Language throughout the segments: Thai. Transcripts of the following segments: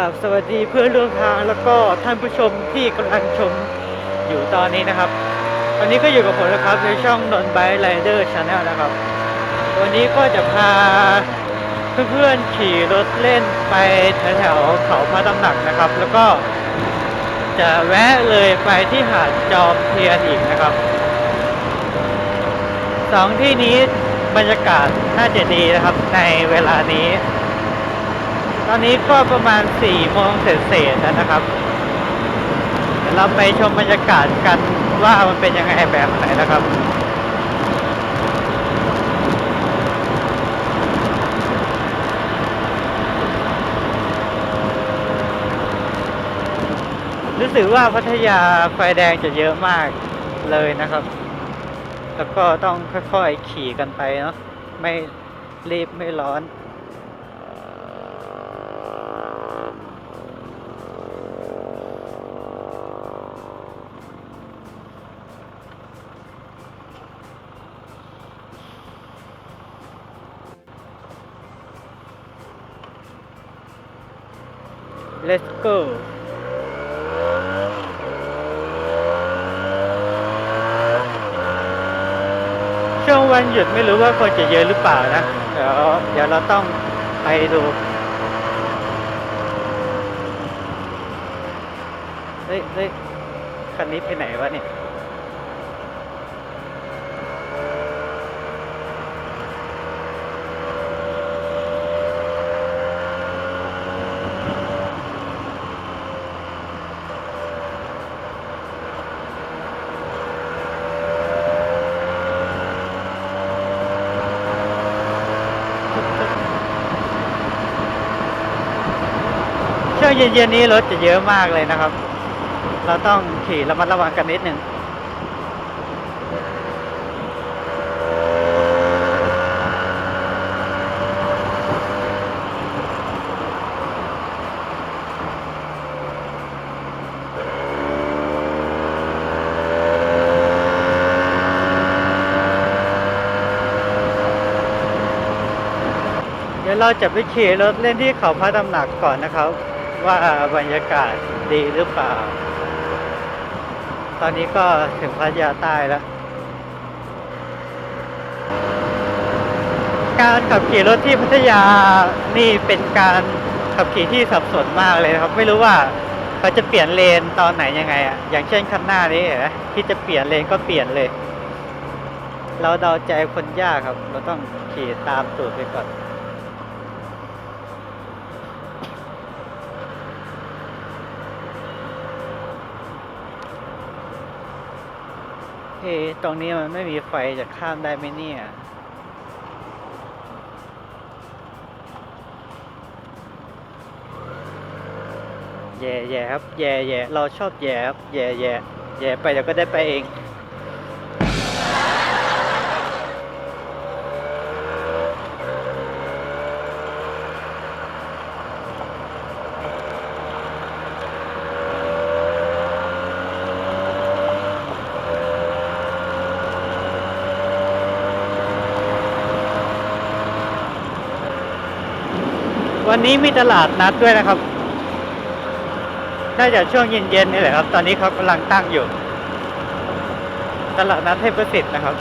ราบสวัสดีเพื่อนร่วมทางแล้วก็ท่านผู้ชมที่กำลังชมอยู่ตอนนี้นะครับวันนี้ก็อยู่กับผมนะครับในช่องนนไบไรเดอร์ชาแนลนะครับ วันนี้ก็จะพาเพื่อนๆขี่รถเล่นไปแถวๆเขาพระตำหนักนะครับ แล้วก็จะแวะเลยไปที่หาดจอมเทียนอีกนะครับสองที่นี้บรรยากาศน่าจะดีนะครับในเวลานี้ ตอนนี้ก็ประมาณ4โมงเศษๆแล้วนะครับเดี๋ยวเราไปชมบรรยากาศกันว่ามันเป็นยังไงแบบไหนนะครับรู้สึกว่าพัทยาไฟแดงจะเยอะมากเลยนะครับ แล้วก็ต้องค่อยๆขี่กันไปเนาะ ไม่รีบไม่ร้อน let's go ช่วงวันหยุดไม่รู้ว่าคนจะเยอะหรือเปล่านะ เดี๋ยวเดี๋ยวเราต้องไปดูเฮ้ยเฮ้ยคันนี้ไปไหนวะเนี่ย วงเย็นๆนี้รถจะเยอะมากเลยนะครับ เราต้องขี่ระมัดระวังกันนิดหนึ่งเดี๋ยวเราจะไปขี่รถเล่นที่เขาพระตำหนักก่อนนะครับ ว่าบรรยากาศดีหรือเปล่า ตอนนี้ก็ถึงพัทยาใต้แล้ว การขับขี่รถที่พัทยานี่เป็นการขับขี่ที่สับสนมากเลยครับ ไม่รู้ว่าเขาจะเปลี่ยนเลนตอนไหนยังไงอะ อย่างเช่นคันหน้านี้เห็นไหมที่จะเปลี่ยนเลนก็เปลี่ยนเลย เราเดาใจคนยากครับ เราต้องขี่ตามตูดไปก่อน เฮ้ตรงนี้มันไม่มีไฟจะข้ามได้ไหมเนี่ย แย่แย่ครับ แย่แย่เราชอบแย่ครับ แย่แย่แย่ไปเดี๋ยวก็ได้ไปเอง วั นนี้มีตลาดนัดด้วยนะครับ น่าจะช่วงเย็นๆนี่แหละครับ ตอนนี้เขากำลังตั้งอยู่ ตลาดนัดเทพประสิทธิ์นะครับ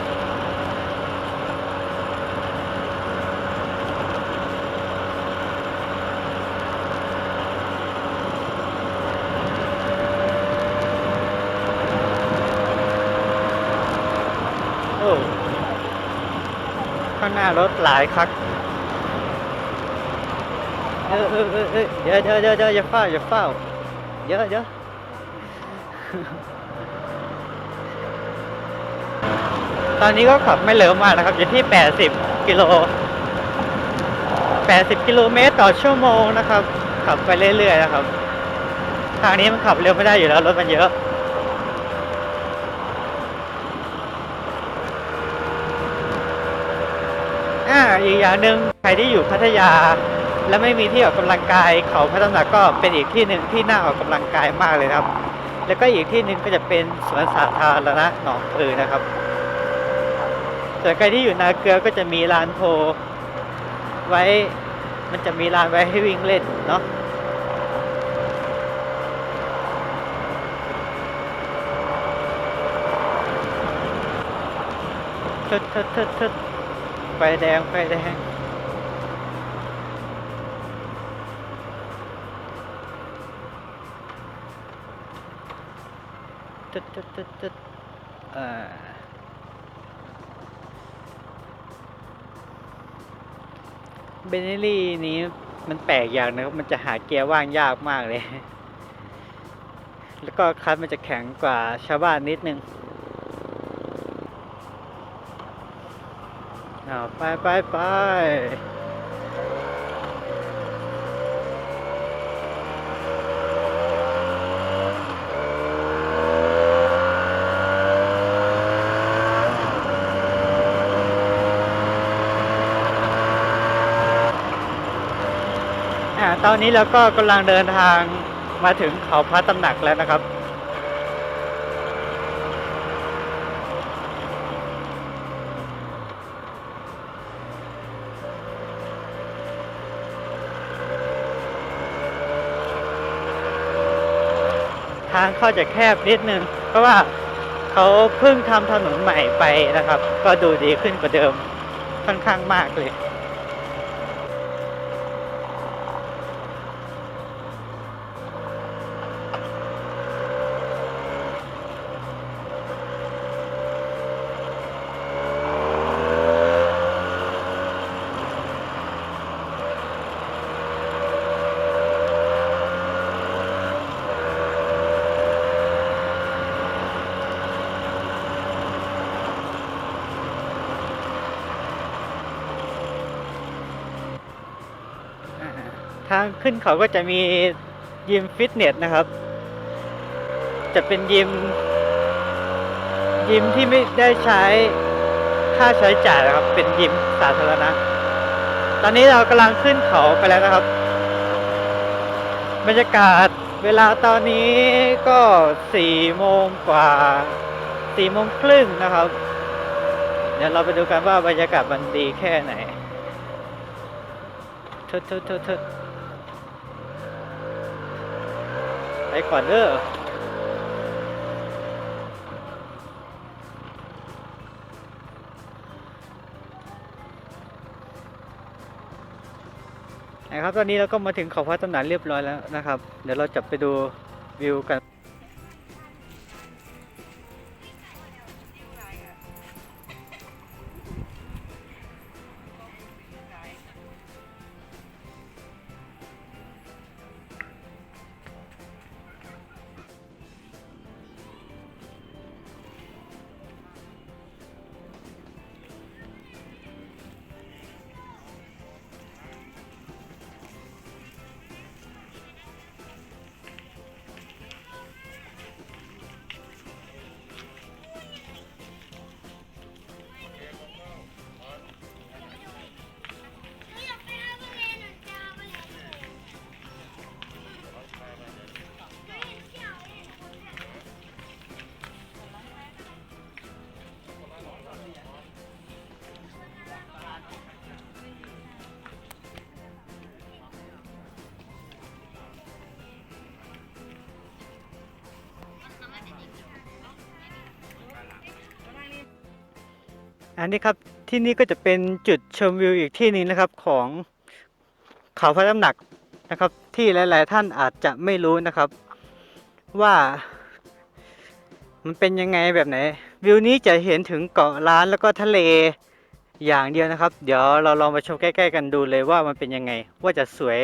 โอ้ข้างหน้ารถหลายคัก เออเออเออเออเดี๋ยวเดี๋ยวเดี๋ยวเดี๋ยวอย่าเฝ้าอย่าเฝ้าเดี๋ยวเดี๋ยวตอนนี้ก็ขับไม่เร็วมากนะครับ อยู่ที่ 80 กิโล 80 กิโลเมตรต่อชั่วโมงนะครับ ขับไปเรื่อยๆนะครับ ทางนี้มันขับเร็วไม่ได้อยู่แล้ว รถมันเยอะอ่าอีกอย่างหนึ่งใครที่อยู่พัทยา และไม่มีที่ออกกำลังกายเขาพระตำหนักก็เป็นอีกที่หนึ่งที่น่าออกกำลังกายมากเลยครับ แล้วก็อีกที่หนึ่งก็จะเป็นสวนสาธารณะหนองปือนะครับส่วนใครที่อยู่นาเกลือก็จะมีลานโพไว้มันจะมีลานไว้ให้วิ่งเล่นเนาะทึดทึดทึดทึดไฟแดงไฟแดง ตึ๊ดตึ๊ดตึ๊ดตึ๊ดอ่าเบนเนลี่นี้มันแปลกอย่างนะครับ มันจะหาเกียร์ว่างยากมากเลย แล้วก็คลัตช์มันจะแข็งกว่าชาวบ้านนิดนึงอ้าวไปไปไป ตอนนี้เราก็กำลังเดินทางมาถึงเขาพระตำหนักแล้วนะครับ ทางเข้าจะแคบนิดนึง เพราะว่าเขาเพิ่งทำถนนใหม่ไปนะครับ ก็ดูดีขึ้นกว่าเดิมค่อนข้างมากเลย ทางขึ้นเขาก็จะมียิมฟิตเนสนะครับ จะเป็นยิม ยิมที่ไม่ได้ใช้ค่าใช้จ่ายนะครับ เป็นยิมสาธารณะ ตอนนี้เรากำลังขึ้นเขาไปแล้วนะครับ บรรยากาศเวลาตอนนี้ก็สี่โมงกว่าสี่โมงครึ่งนะครับ เดี๋ยวเราไปดูกันว่าบรรยากาศมันดีแค่ไหนทึดทึดทึดทึด ไปก่อนเด้อนะครับตอนนี้เราก็มาถึงเขาพระตำหนักเรียบร้อยแล้วนะครับ เดี๋ยวเราจะไปดูวิวกัน อันนี้ครับที่นี่ก็จะเป็นจุดชมวิวอีกที่หนึ่งนะครับของเขาพระตำหนักนะครับ ที่หลาย ๆ ท่านอาจจะไม่รู้นะครับ ว่า มันเป็นยังไงแบบไหน วิวนี้จะเห็นถึงเกาะล้านแล้วก็ทะเลอย่างเดียวนะครับ เดี๋ยวเราลองมาชมใกล้ ๆ กันดูเลยว่ามันเป็นยังไง ว่าจะสวย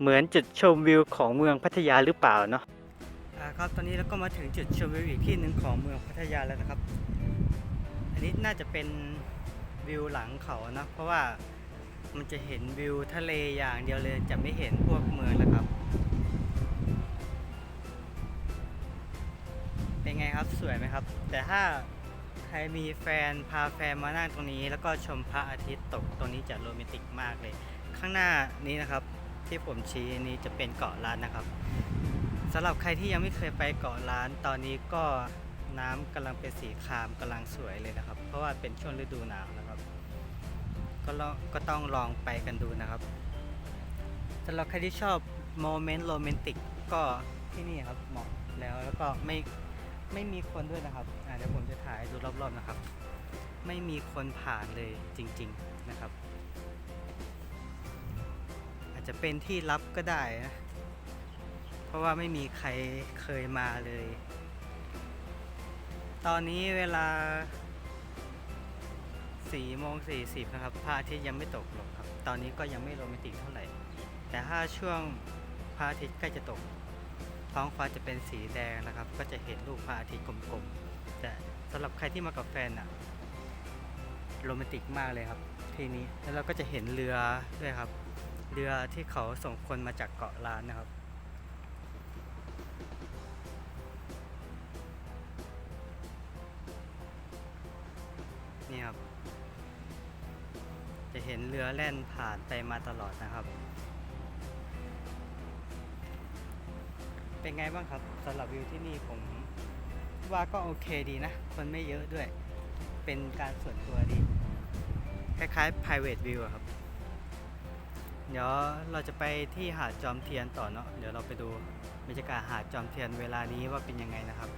เหมือนจุดชมวิวของเมืองพัทยาหรือเปล่าเนาะครับตอนนี้เราก็มาถึงจุดชมวิวอีกที่หนึ่งของเมืองพัทยาแล้วนะครับ อันนี้น่าจะเป็นวิวหลังเขานะเพราะว่ามันจะเห็นวิวทะเลอย่างเดียวเลยจะไม่เห็นพวกเมืองนะครับ เป็นไงครับสวยไหมครับ แต่ถ้าใครมีแฟนพาแฟนมานั่งตรงนี้ แล้วก็ชมพระอาทิตย์ตกตรงนี้จะโรแมนติกมากเลย ข้างหน้านี้นะครับที่ผมชี้นี้จะเป็นเกาะล้านนะครับสำหรับใครที่ยังไม่เคยไปเกาะล้านตอนนี้ก็ น้ำกำลังเป็นสีครามกำลังสวยเลยนะครับ เพราะว่าเป็นช่วงฤดูหนาวนะครับ ก็ลองก็ต้องลองไปกันดูนะครับสำหรับใครที่ชอบโมเมนต์โรแมนติกก็ที่นี่ครับเหมาะแล้วแล้วก็ไม่ไม่มีคนด้วยนะครับอ่าเดี๋ยวผมจะถ่ายดูรอบๆนะครับ ไม่มีคนผ่านเลยจริง ๆนะครับ อาจจะเป็นที่ลับก็ได้นะเพราะว่าไม่มีใครเคยมาเลย ตอนนี้เวลา4โมง40นะครับพระอาทิตย์ยังไม่ตกหรอกครับ ตอนนี้ก็ยังไม่โรแมนติกเท่าไหร่ แต่ถ้าช่วงพระอาทิตย์ใกล้จะตก ท้องฟ้าจะเป็นสีแดงนะครับ ก็จะเห็นรูปพระอาทิตย์กลมๆ แต่สำหรับใครที่มากับแฟนอะโรแมนติกมากเลยครับ ทีนี้แล้วเราก็จะเห็นเรือด้วยครับ เรือที่เขาส่งคนมาจากเกาะล้านนะครับ นี่ครับ จะเห็นเรือแล่นผ่านไปมาตลอดนะครับ เป็นไงบ้างครับสำหรับวิวที่นี่ผมว่าก็โอเคดีนะ คนไม่เยอะด้วย เป็นการส่วนตัวดี คล้ายๆ private view อะครับ เดี๋ยวเราจะไปที่หาดจอมเทียนต่อเนาะ เดี๋ยวเราไปดูบรรยากาศหาดจอมเทียนเวลานี้ว่าเป็นยังไงนะครับ